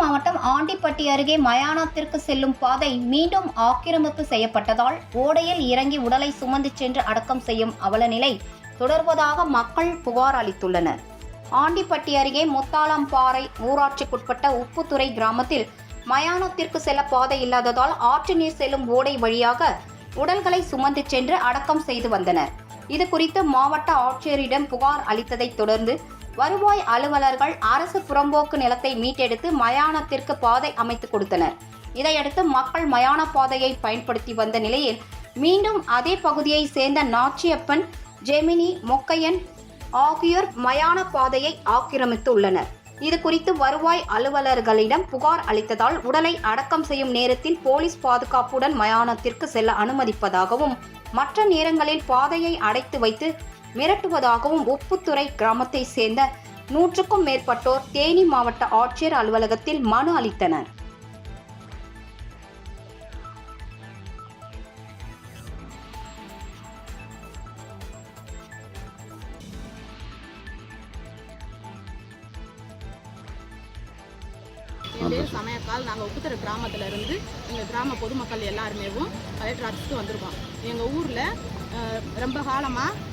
மாவட்டம் ஆண்டிப்பட்டி அருகே மயானத்திற்கு செல்லும் பாதை மீண்டும் ஆக்கிரமிப்பு செய்யப்பட்டதால் ஓடையில் இறங்கி உடலை சுமந்து சென்று அடக்கம் செய்யும் அவலநிலை தொடர்வதாக மக்கள் புகார் அளித்துள்ளனர். ஆண்டிப்பட்டி அருகே முத்தாளம்பாறை ஊராட்சிக்குட்பட்ட உப்புத்துறை கிராமத்தில் மயானத்திற்கு செல்ல பாதை இல்லாததால் ஆற்று நீர் செல்லும் ஓடை வழியாக உடல்களை சுமந்து சென்று அடக்கம் செய்து வந்தனர். இது குறித்து மாவட்ட ஆட்சியரிடம் புகார் அளித்ததைத் தொடர்ந்து வருவாய் அலுவலர்கள் அரசு புறம்போக்கு நிலத்தை மீட்டெடுத்து மயானத்திற்கு பாதை அமைத்து கொடுத்தனர். இதையடுத்து மக்கள் மயான பாதையை பயன்படுத்தி வந்த நிலையில் மீண்டும் அதே பகுதியை சேர்ந்த நாச்சியப்பன் ஜெமினி மொக்கையன் ஆகியோர் மயான பாதையை ஆக்கிரமித்து உள்ளனர் இது குறித்து வருவாய் அலுவலர்களிடம் புகார் அளித்ததால் உடலை அடக்கம் செய்யும் நேரத்தில் போலீஸ் பாதுகாப்புடன் மயானத்திற்கு செல்ல அனுமதிப்பதாகவும் மற்ற நேரங்களில் பாதையை அடைத்து வைத்து மிரட்டுவதாகவும் உப்புத்துறை கிராமத்தை சேர்ந்த நூற்றுக்கும் மேற்பட்டோர் தேனி மாவட்ட ஆட்சியர் அலுவலகத்தில் மனு அளித்தனர். என் பேர் சமயக்கால் நாங்கள் உப்புத்தர கிராமத்துல இருந்து எங்கள் கிராம பொதுமக்கள் எல்லாருமேவும் கலெக்டர் ஆஃபீஸ்க்கு வந்திருக்கோம். எங்கள் ஊரில் ரொம்ப காலமாக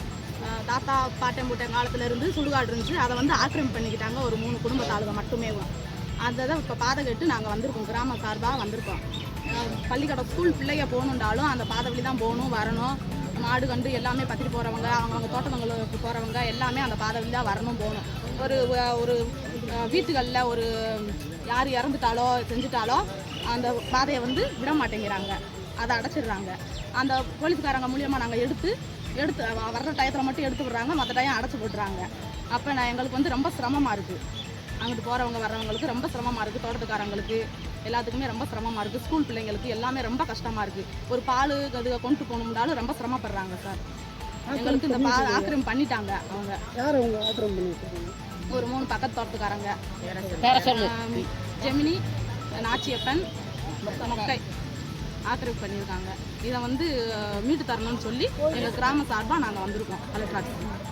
தாத்தா பாட்டன் பூட்டன் காலத்துல இருந்து சுடுகாடு இருந்துச்சு. அதை வந்து ஆக்கிரமிப்பு பண்ணிக்கிட்டாங்க. ஒரு மூணு குடும்பத்தாளுங்க மட்டுமே அதை தான் இப்போ பாதை கேட்டு நாங்கள் வந்திருக்கோம். கிராம சார்பாக வந்திருக்கோம். அஹ் பள்ளிக்கூடம் ஸ்கூல் பிள்ளைய போகணுன்றாலும் அந்த பாதை வழி தான் போகணும் வரணும். மாடு கண்டு எல்லாமே பத்திரி போகிறவங்க அவங்கவுங்க தோட்டங்களுக்கு போகிறவங்க எல்லாமே அந்த பாதை வழி தான் வரணும் போகணும். ஒரு ஒரு வீட்டுகளில் ஒரு யார் இறந்துட்டாலோ செஞ்சுட்டாலோ அந்த பாதையை வந்து விட மாட்டேங்கிறாங்க அதை அடைச்சிடுறாங்க. அந்த போலீஸ்காரங்க மூலியமாக நாங்கள் எடுத்து எடுத்து வர்ற டயத்தில் மட்டும் எடுத்து விடுறாங்க. மற்ற டயம் அடைச்சி போட்டுறாங்க. அப்போ நான் எங்களுக்கு வந்து ரொம்ப சிரமமாக இருக்குது அங்கிட்டு போகிறவங்க வர்றவங்களுக்கு ரொம்ப சிரமமாக இருக்குது தோட்டத்துக்காரங்களுக்கு எல்லாத்துக்குமே ரொம்ப சிரமமாக இருக்குது ஸ்கூல் பிள்ளைங்களுக்கு எல்லாமே ரொம்ப கஷ்டமாக இருக்குது ஒரு பால் அது கொண்டு போகணும்னாலும் ரொம்ப சிரமப்படுறாங்க சார். எங்களுக்கு இந்த பா ஆக்கிரமிப்பு பண்ணிட்டாங்க அவங்க. யார் அவங்க ஆத்திரம் பண்ணிட்டு ஒரு மூணு பக்கத்து தோட்டத்துக்காரங்க. ஜெமினி நாச்சியப்பன் மொக்கை. ஆக்கிரமிப்பு பண்ணியிருக்காங்க. இதை வந்து மீட்டு தரணும்னு சொல்லி எங்கள் கிராம சார்பாக நாங்கள் வந்திருக்கோம் கலெக்டர் ஆஃபீஸ்க்கு.